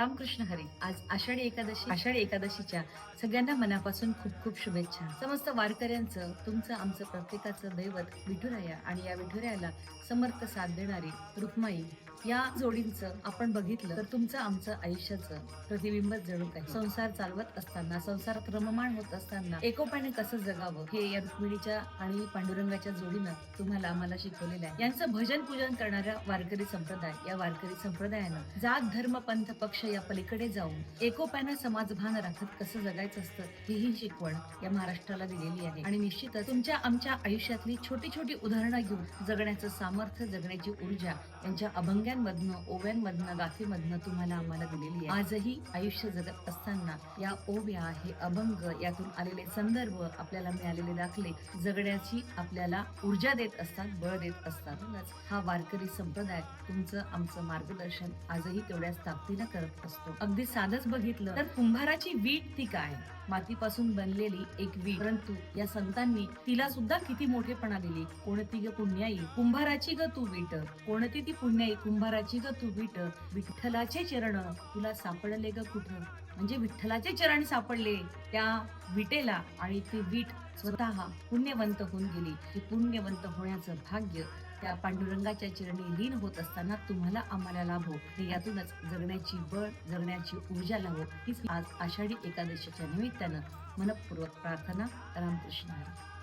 रामकृष्ण हरी. आज आषाढी एकादशी आषाढी एकादशीच्या सगळ्यांना मनापासून खूप खूप शुभेच्छा. समस्त वारकऱ्यांचं तुमचं आमचं प्रत्येकाचं दैवत विठुराया आणि या विठुरायाला समर्थ साथ देणारी रुक्माई या जोडींचं आपण बघितलं तर तुमचं आमचं आयुष्याचं प्रतिबिंबच जणू काही. संसार चालवत असताना संसार क्रममाण होत असताना एकोप्याने कसं जगावं हे या रुक्मिणीच्या आणि पांडुरंगाच्या जोडीनं तुम्हाला आम्हाला शिकवलेलं आहे. यांचं भजन पूजन करणाऱ्या वारकरी संप्रदाय या वारकरी संप्रदायानं जात धर्म पंथ पक्ष या पलीकडे जाऊन एकोप्यानं समाजभान राखत कसं जगायचं असतं ही शिकवण या महाराष्ट्राला दिलेली आहे. आणि निश्चितच तुमच्या आमच्या आयुष्यातली छोटी छोटी उदाहरणं घेऊन जगण्याचं सामर्थ्य जगण्याची ऊर्जा यांच्या अभंग्यांमधनं ओव्यांमधनं गाथीमधनं तुम्हाला आम्हाला दिलेली आहे. आजही आयुष्य जगत असताना या ओव्या हे अभंग यातून आलेले संदर्भ आपल्याला मिळालेले दाखले. जगण्याची आपल्याला ऊर्जा देत असतात बळ देत असतात. म्हणूनच हा वारकरी संप्रदाय तुमचं आमचं मार्गदर्शन आजही तेवढ्याच ताकदीनं करत असतो. अगदी साधच बघितलं तर कुंभाराची वीट ती काय? मातीपासून बनलेली एक वीट. परंतु या संतांनी तिला सुद्धा किती मोठेपणा दिले? कोणती ग पुण्याई? कुंभाराची ग तू वीट. कोणती ती पुण्याई? कुंभाराची ग तू वीट. विठ्ठलाचे चरण तुला सापडले ग कुठं? म्हणजे विठ्ठलाचे चरण सापडले त्या विटेला आणि ती वीट स्वतः पुण्यवंत होऊन गेली. की पुण्यवंत होण्याचं भाग्य त्या पांडुरंगाच्या चरणी लीन होत असताना तुम्हाला आम्हाला लाभो. हे यातूनच जगण्याची बळ जगण्याची ऊर्जा लाभो हीच आज आषाढी एकादशीच्या निमित्तानं मनपूर्वक प्रार्थना. रामकृष्ण हरी.